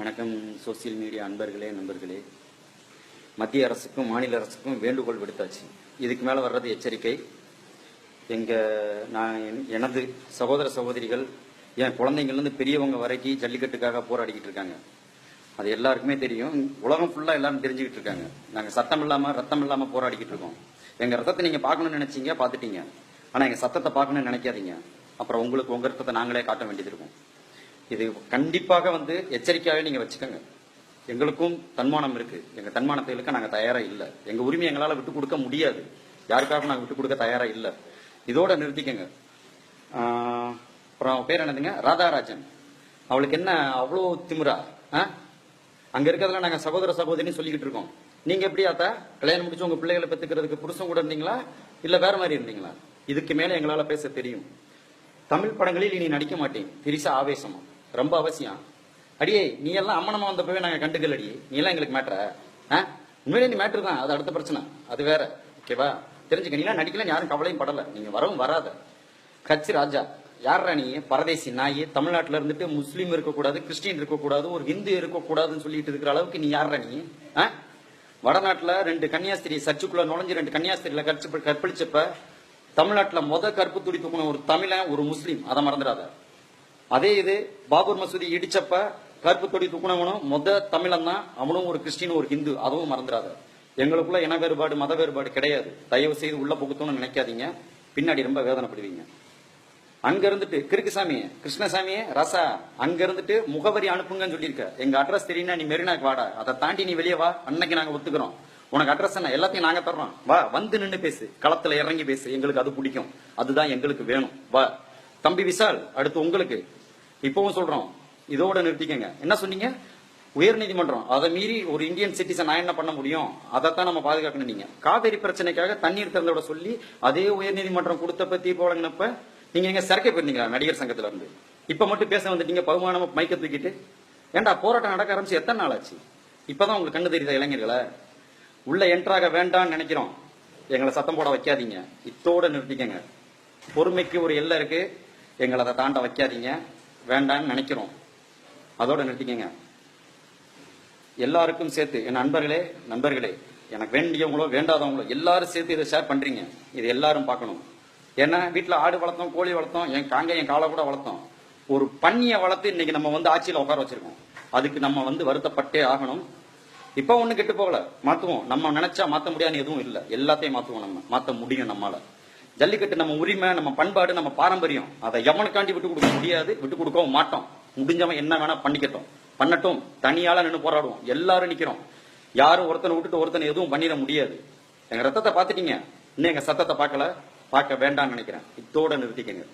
வணக்கம் social media அன்பர்களே நண்பர்களே. மத்திய அரசுக்கும் மாநில அரசுக்கும் வேண்டுகோள் விடுத்தாச்சு. இதுக்கு மேலே வர்றது எச்சரிக்கை. எங்கள் நான் என்- எனது சகோதர சகோதரிகள் என் குழந்தைங்கள்லேருந்து பெரியவங்க வரைக்கும் ஜல்லிக்கட்டுக்காக போராடிக்கிட்டு இருக்காங்க. அது எல்லாருக்குமே தெரியும். உலகம் ஃபுல்லாக எல்லாரும் தெரிஞ்சுக்கிட்டு இருக்காங்க. நாங்கள் சத்தம் இல்லாமல் ரத்தம் இல்லாமல் போராடிக்கிட்டு இருக்கோம். எங்கள் ரத்தத்தை நீங்கள் பார்க்கணும்னு நினச்சிங்க பார்த்துட்டீங்க. ஆனால் எங்கள் சத்தத்தை பார்க்கணும்னு நினைக்காதீங்க. அப்புறம் உங்களுக்கு உங்கள் ரத்தத்தை நாங்களே காட்ட வேண்டியது இருக்கும். இது கண்டிப்பாக வந்து எச்சரிக்கையாகவே நீங்கள் வச்சுக்கோங்க. எங்களுக்கும் தன்மானம் இருக்கு. எங்கள் தன்மானத்தைகளுக்கு நாங்கள் தயாராக இல்லை. எங்கள் உரிமை எங்களால் விட்டு கொடுக்க முடியாது. யாருக்காக நாங்கள் விட்டு கொடுக்க தயாராக இல்லை. இதோட நிறுத்திக்கங்க. அப்புறம் பேர் என்னதுங்க? ராதாராஜன். அவளுக்கு என்ன அவ்வளோ திமிரா? ஆ? அங்கே இருக்கிறதுல நாங்கள் சகோதர சகோதரின்னு சொல்லிக்கிட்டு இருக்கோம். நீங்கள் எப்படி ஆத்தா? கல்யாணம் முடிச்சு உங்கள் பிள்ளைகளை பெற்றுக்கிறதுக்கு புருஷன் கூட இருந்தீங்களா? இல்லை வேற மாதிரி இருந்தீங்களா? இதுக்கு மேலே எங்களால் பேச தெரியும். தமிழ் படங்களில் இனி நடிக்க மாட்டேன். பெரிசா ஆவேசமா. ரொம்ப அவசியம். அடியே நீ எல்லாம் அம்மனமா வந்தப்பவே நாங்க கண்டுக்கல அடியே. நீ எல்லாம் எங்களுக்கு மேட்ர உண்மையிலே நீ மேட்ரு தான். அது அடுத்த பிரச்சனை. அது வேற. ஓகேவா தெரிஞ்சுக்க நீ எல்லாம் நடிக்கல யாரும் கவலையும் படல. நீங்க வரவும் வராத. கட்சி ராஜா. யாரா நீ? பரதேசி நாய். தமிழ்நாட்டில் இருந்துட்டு முஸ்லீம் இருக்கக்கூடாது கிறிஸ்டின் இருக்கக்கூடாது ஒரு ஹிந்து இருக்கக்கூடாதுன்னு சொல்லிட்டு இருக்கிற அளவுக்கு நீ யாரா நீ? ஆ? வடநாட்டில் ரெண்டு கன்னியாஸ்திரி சர்ச்சுக்குள்ள நுழைஞ்சு ரெண்டு கன்னியாஸ்திரியில கற்று கற்பழிச்சப்ப தமிழ்நாட்டில் முத கற்பு துடி ஒரு தமிழன் ஒரு முஸ்லீம். அதை மறந்துடாத. அதே இது பாபர் மசூதி இடிச்சப்ப கருப்பு தொடி தூக்குனவனும் மொத தமிழன் தான் அவனும் ஒரு கிறிஸ்டின் ஒரு ஹிந்து. அதுவும் மறந்துடாத. எங்களுக்குள்ள இன வேறுபாடு மத வேறுபாடு கிடையாது. தயவு செய்து உள்ள புகுத்தணும்னு நினைக்காதீங்க. பின்னாடி ரொம்ப வேதனைப்படுவீங்க. அங்க இருந்துட்டு கிறுக்குசாமி கிருஷ்ணசாமி ரசா அங்க இருந்துட்டு முகவரி அனுப்புங்கன்னு சொல்லியிருக்க. எங்க அட்ரஸ் தெரியும்னா நீ மெரினாக்கு வாடா. அதை தாண்டி நீ வெளியே வா. அன்னைக்கு நாங்க ஒத்துக்கிறோம். உனக்கு அட்ரஸ் என்ன? எல்லாத்தையும் நாங்க தர்றோம். வா வந்து நின்று பேசு. களத்துல இறங்கி பேசு. எங்களுக்கு அது பிடிக்கும். அதுதான் எங்களுக்கு வேணும். வா. தம்பி விஷால் அடுத்து உங்களுக்கு. இப்பவும் சொல்றோம். இதோட நிறுத்திக்கங்க. என்ன சொன்னீங்க? உயர்நீதிமன்றம் அதை மீறி ஒரு இந்தியன் சிட்டிசன் நான் என்ன பண்ண முடியும்? அதைத்தான் நம்ம பாதுகாக்கணும் நீங்க. காவேரி பிரச்சனைக்காக தண்ணீர் திறந்தோட சொல்லி அதே உயர்நீதிமன்றம் கொடுத்தப்ப தீர்ப்பு வழங்கினப்ப நீங்க எங்க சிறக்க போயிருந்தீங்களா நடிகர் சங்கத்துல இருந்து இப்ப மட்டும் பேச வந்துட்டீங்க பகுமானமா மைக்க தூக்கிட்டு. ஏன்டா போராட்டம் நடக்க ஆரம்பிச்சு எத்தனை நாள் ஆச்சு? இப்பதான் உங்களுக்கு கண்ணு தெரியுதா இளைஞர்களை? உள்ள என்ட்ராக வேண்டாம்னு நினைக்கிறோம். எங்களை சத்தம் போட வைக்காதீங்க. இத்தோட நிறுத்திக்கங்க. பொறுமைக்கு ஒரு எல்லை இருக்கு. எங்களை அதை தாண்ட வைக்காதீங்க. வேண்டாம்னு நினைக்கிறோம். அதோட நிறுத்திக்கங்க. எல்லாருக்கும் சேர்த்து என் நண்பர்களே நண்பர்களே எனக்கு வேண்டியவங்களோ வேண்டாதவங்களோ எல்லாரும் சேர்த்து இதை ஷேர் பண்றீங்க. இது எல்லாரும் பார்க்கணும். ஏன்னா வீட்டுல ஆடு வளர்த்தோம் கோழி வளர்த்தோம் என் காங்க என் காலை கூட வளர்த்தோம். ஒரு பன்னியை வளர்த்து இன்னைக்கு நம்ம வந்து ஆட்சியில உட்கார வச்சிருக்கோம். அதுக்கு நம்ம வந்து வருத்தப்பட்டே ஆகணும். இப்ப ஒன்றும் கெட்டு போகல. மாத்துவோம். நம்ம நினைச்சா மாத்த முடியாதுன்னு எதுவும் இல்ல. எல்லாத்தையும் மாத்துவோம் நம்ம. மாத்த முடியும் நம்மளால ஜல்லிக்கட்டு நம்ம உரிமை நம்ம பண்பாடு நம்ம பாரம்பரியம். அதை எவனுக்காண்டி விட்டு கொடுக்க முடியாது விட்டு கொடுக்கவும் மாட்டோம். முடிஞ்சவன் என்ன வேணா பண்ணிக்கட்டும். பண்ணட்டும். தனியால நின்று போராடுவோம். எல்லாரும் நிக்கிறோம். யாரும் ஒருத்தனை விட்டுட்டு ஒருத்தனை எதுவும் பண்ணிட முடியாது. எங்க ரத்தத்தை பாத்துட்டீங்க இன்னும் எங்க சத்தத்தை பார்க்கல? பார்க்க வேண்டாம்னு நினைக்கிறேன். இத்தோட நிறுத்திக்கங்க.